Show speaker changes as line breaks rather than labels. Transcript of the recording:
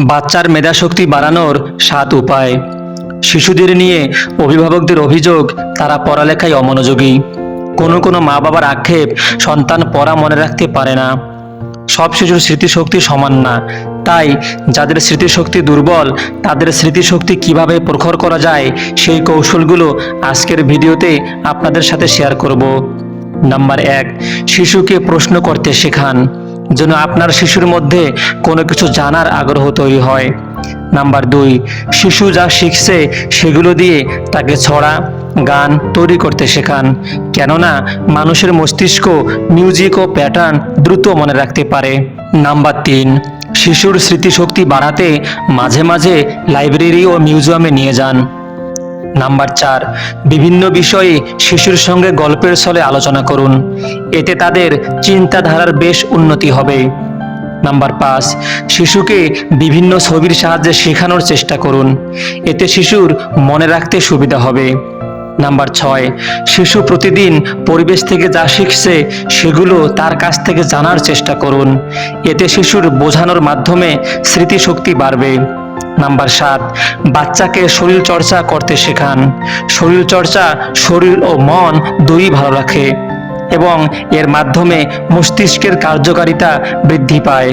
বাচ্চার মেধাশক্তি বাড়ানোর সাত উপায়। শিশুদের নিয়ে অভিভাবকদের অভিযোগ, তারা পড়ালেখায় অমনোযোগী। কোনো কোনো মা বাবার আক্ষেপ সন্তান পড়া মনে রাখতে পারে না। সব শিশুর স্মৃতিশক্তি সমান না। তাই যাদের স্মৃতিশক্তি দুর্বল, তাদের স্মৃতিশক্তি কীভাবে প্রখর করা যায়, সেই কৌশলগুলো আজকের ভিডিওতে আপনাদের সাথে শেয়ার করব। নাম্বার এক, শিশুকে প্রশ্ন করতে শেখান। যেন আপনার শিশুর মধ্যে কোনো কিছু জানার আগ্রহ তৈরি হয়। নাম্বার দুই, শিশু যা শিখছে সেগুলো দিয়ে তাকে ছড়া, গান তৈরি করতে শেখান। কেননা মানুষের মস্তিষ্ক মিউজিক ও প্যাটার্ন দ্রুত মনে রাখতে পারে। নাম্বার তিন, শিশুর স্মৃতিশক্তি বাড়াতে মাঝে মাঝে লাইব্রেরি ও মিউজিয়ামে নিয়ে যান। নাম্বার চার, বিভিন্ন বিষয়ে শিশুর সঙ্গে গল্পের ছলে আলোচনা করুন। এতে তাদের চিন্তাধারার বেশ উন্নতি হবে। নাম্বার পাঁচ, শিশুকে বিভিন্ন ছবির সাহায্যে শেখানোর চেষ্টা করুন। এতে শিশুর মনে রাখতে সুবিধা হবে। নাম্বার ছয়, শিশু প্রতিদিন পরিবেশ থেকে যা শিখছে সেগুলো তার কাছ থেকে জানার চেষ্টা করুন। এতে শিশুর বোঝানোর মাধ্যমে স্মৃতিশক্তি বাড়বে। নাম্বার সাত, বাচ্চাকে শরীর চর্চা করতে শেখান। শরীর চর্চা শরীর ও মন দুই ভালো রাখে এবং এর মাধ্যমে মস্তিষ্কের কার্যকারিতা বৃদ্ধি পায়।